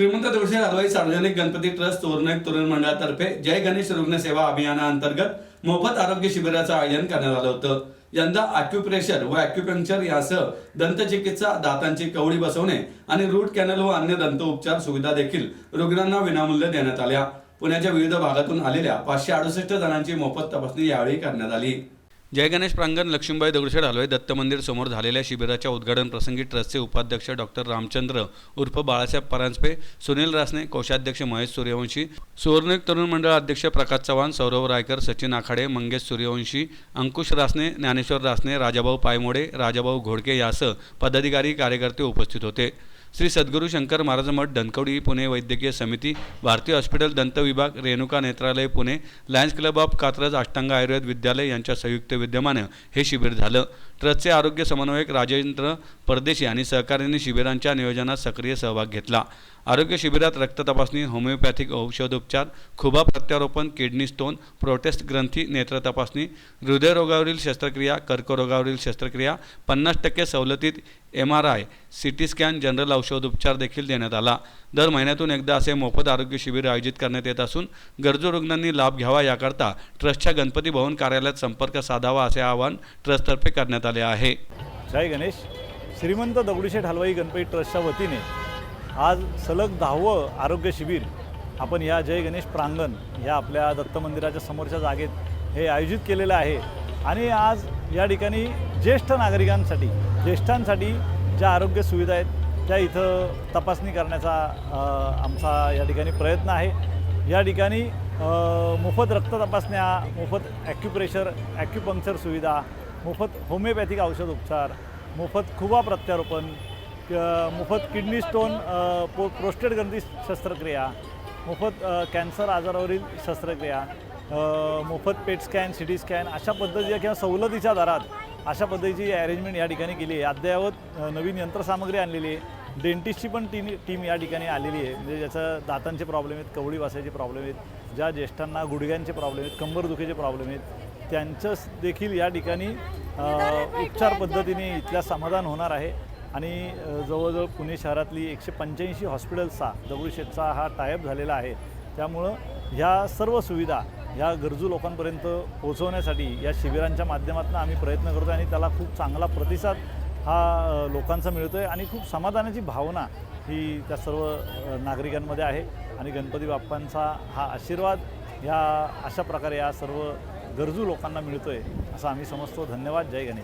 दगडूशेठ हलवाई सार्वजनिक गणपती ट्रस्ट तोरणक तरुण मंडळातर्फे जय गणेश रुग्ण सेवा अभियानाअंतर्गत मोफत आरोग्य शिबिराचं आयोजन करण्यात आलं होतं. यंदा अॅक्युप्रेशर व अॅक्युपंक्चर यासह दंतचिकित्सा दातांची कवडी बसवणे आणि रूट कॅनल व अन्य दंत उपचार सुविधा देखील रुग्णांना विनामूल्य देण्यात आल्या. पुण्याच्या विविध भागातून आलेल्या पाचशे अडुसष्ट जणांची मोफत तपासणी यावेळी करण्यात आली. जय गणेश प्रांगण लक्ष्मीबाई दगडूशेठ हलवाई दत्त मंदिर समोर झालेल्या शिबिराच्या उद्घाटन प्रसंगी ट्रस्टचे उपाध्यक्ष डॉक्टर रामचंद्र उर्फ बाळासाहेब परांजपे सुनील रासने कोषाध्यक्ष महेश सूर्यवंशी सुवर्णिक तरुण मंडळ अध्यक्ष प्रकाश चव्हाण सौरभ रायकर सचिन आखाडे मंगेश सूर्यवंशी अंकुश रासने ज्ञानेश्वर रासने राजाभाऊ पायमोडे राजाभाऊ घोडके यासह पदाधिकारी कार्यकर्ते उपस्थित होते. श्री सद्गुरू शंकर महाराज मठ धनकवडी पुणे वैद्यकीय समिती भारतीय हॉस्पिटल दंत विभाग Renuka Netralaya Pune Lions club of Katraj Ashtang Ayurved Vidyalaya यांच्या संयुक्त विद्यमानं हे शिबिर झालं. ट्रस्टचे आरोग्य समन्वयक राजेंद्र परदेशी आणि सहकार्यांनी शिबिरांच्या नियोजनात सक्रिय सहभाग घेतला. आरोग्य शिबिरात रक्त तपासणी होमिओपॅथिक औषधोपचार खुबा प्रत्यारोपण किडनी स्टोन प्रोटेस्ट ग्रंथी नेत्र तपासणी हृदयरोगावरील शस्त्रक्रिया कर्करोगावरील शस्त्रक्रिया पन्नास टक्के सवलतीत M R I C T scan general औषधोपचार देखील देण्यात आला. दर महिन्यातून एकदा असे मोफत आरोग्य शिबिर आयोजित करण्यात येत असून गरजू रुग्णांनी लाभ घ्यावा याकरता ट्रस्टच्या गणपती भवन कार्यालयात संपर्क साधावा असे आवाहन ट्रस्टतर्फे करण्यात आले. आहे. जय गणेश. श्रीमंत दगडूशेठ हलवाई गणपती ट्रस्टच्या वतीने आज सलग दहावं आरोग्य शिबिर आपण या जय गणेश प्रांगण या आपल्या दत्त मंदिराच्या समोरच्या जागेत हे आयोजित केलेलं आहे. आणि आज या ठिकाणी ज्येष्ठ नागरिकांसाठी ज्येष्ठांसाठी ज्या आरोग्य सुविधा आहेत त्या इथं तपासणी करण्याचा आमचा या ठिकाणी प्रयत्न आहे. या ठिकाणी मोफत रक्त तपासण्या मोफत ॲक्युप्रेशर ॲक्युपंक्चर सुविधा मोफत होमिओपॅथिक औषध उपचार मोफत खुबा प्रत्यारोपण मोफत किडनी स्टोन पो प्रोस्टेट ग्रंथी शस्त्रक्रिया मोफत कॅन्सर आजारावरील शस्त्रक्रिया मोफत PET scan C T scan अशा पद्धतीच्या किंवा सवलतीच्या दरात अशा पद्धतीची अरेंजमेंट या ठिकाणी केली आहे. अद्ययावत नवीन यंत्रसामग्री आणलेली आहे. डेंटिस्टची पण टीम टीम या ठिकाणी आलेली आहे. म्हणजे ज्याचं दातांचे प्रॉब्लेम आहेत कवळी वासायचे प्रॉब्लेम आहेत ज्या ज्येष्ठांना गुडघ्यांचे प्रॉब्लेम आहेत कंबरदुखीचे प्रॉब्लेम आहेत त्यांचं देखील या ठिकाणी उपचार पद्धतीने इथल्या समाधान होणार आहे. आणि जवळजवळ पुणे शहरातली एकशे पंच्याऐंशी हॉस्पिटल्सचा दगडूशेठचा हा टायअप झालेला आहे. त्यामुळं ह्या सर्व सुविधा ह्या गरजू लोकांपर्यंत पोहोचवण्यासाठी या शिबिरांच्या माध्यमातून आम्ही प्रयत्न करतो आणि त्याला खूप चांगला प्रतिसाद हा लोकांचा मिळतो आहे आणि खूप समाधानाची भावना ही त्या सर्व नागरिकांमध्ये आहे. आणि गणपती बाप्पांचा हा आशीर्वाद ह्या अशा प्रकारे या सर्व गरजू लोकांना मिळतो आहे असं आम्ही समजतो. धन्यवाद. जय गणेश.